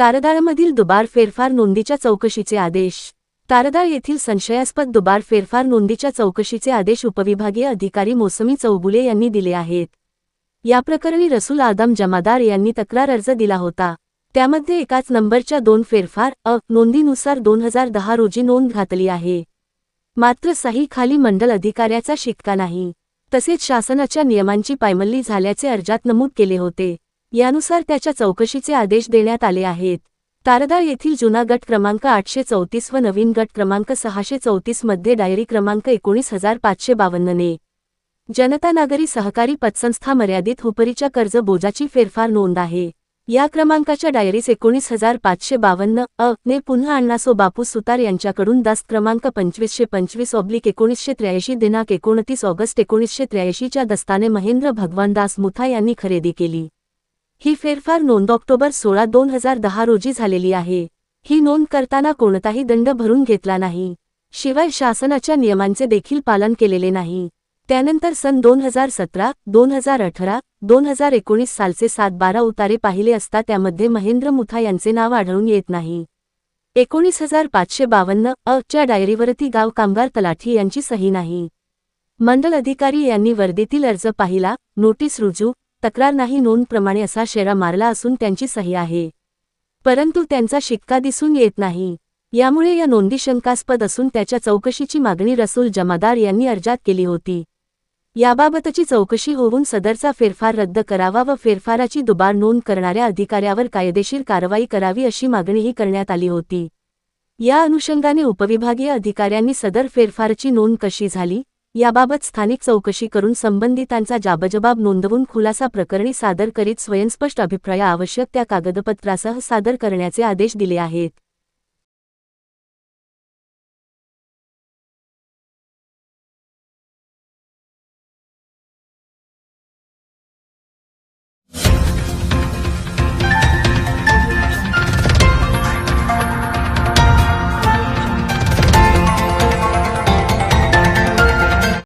तारदाळमधील दुबार फेरफार नोंदीच्या चौकशीचे आदेश. तारदाळ येथील संशयास्पद दुबार फेरफार नोंदीच्या चौकशीचे आदेश उपविभागीय अधिकारी मोसमी चौगुले यांनी दिले आहेत. या प्रकरणी रसूल आदम जमादार यांनी तक्रार अर्ज दिला होता. त्यामध्ये एकाच नंबरच्या दोन फेरफार अ नोंदीनुसार दोन हजार दहा रोजी नोंद घातली आहे. मात्र सही खाली मंडल अधिकाऱ्याचा शिक्का नाही. तसेच शासनाच्या नियमांची पायमल्ली झाल्याचे अर्जात नमूद केले होते. यानुसार त्याच्या चौकशीचे आदेश देण्यात आले आहेत. तारदाळ येथील जुना गट क्रमांक आठशे चौतीस व नवीन गट क्रमांक सहाशे चौतीसमध्ये डायरी क्रमांक एकोणीस हजार पाचशे बावन्नने जनता नागरी सहकारी पतसंस्था मर्यादित हुपरीच्या कर्ज बोजाची फेरफार नोंद आहे. या क्रमांकाच्या डायरीस एकोणीस हजार पाचशे बावन्न अ ने पुन्हा अण्णासो बापू सुतार यांच्याकडून दास क्रमांक पंचवीसशे पंचवीस ऑब्लिक एकोणीसशे त्र्याऐंशी दिनांक एकोणतीस ऑगस्ट एकोणीसशे त्र्याऐंशीच्या दस्ताने महेंद्र भगवानदास मुथा यांनी खरेदी केली. ही फेरफार नोंद ऑक्टोबर सोळा दोन हजार दहा रोजी झालेली आहे. ही नोंद करताना कोणताही दंड भरून घेतला नाही. शिवाय शासनाच्या नियमांचे देखील पालन केलेले नाही. त्यानंतर सन दोन हजार सतरा दोन हजार अठरा दोन हजार एकोणीस सालचे सात बारा उतारे पाहिले असता त्यामध्ये महेंद्र मुथा यांचे नाव आढळून येत नाही. एकोणीस हजार पाचशे बावन्न अ च्या डायरीवरती गाव कामगार तलाठी यांची सही नाही. मंडल अधिकारी यांनी वर्दीतील अर्ज पाहिला नोटीस रुजू तक्रार नाही नोंदप्रमाणे असा शेरा मारला असून त्यांची सही आहे. परंतु त्यांचा शिक्का दिसून येत नाही. यामुळे या नोंदी शंकास्पद असून त्याच्या चौकशीची मागणी रसूल जमादार यांनी अर्जात केली होती. याबाबतची चौकशी होऊन सदरचा फेरफार रद्द करावा व फेरफाराची दुबार नोंद करणाऱ्या अधिकाऱ्यावर कायदेशीर कारवाई करावी अशी मागणीही करण्यात आली होती. या अनुषंगाने उपविभागीय अधिकाऱ्यांनी सदर फेरफारची नोंद कशी झाली? याबाबत स्थानिक चौकशी करून संबंधितांचा जाबजबाब नोंदवून खुलासा प्रकरणी सादर करीत स्वयंस्पष्ट अभिप्राय आवश्यक त्या कागदपत्रासह सादर करण्याचे आदेश दिले आहेत.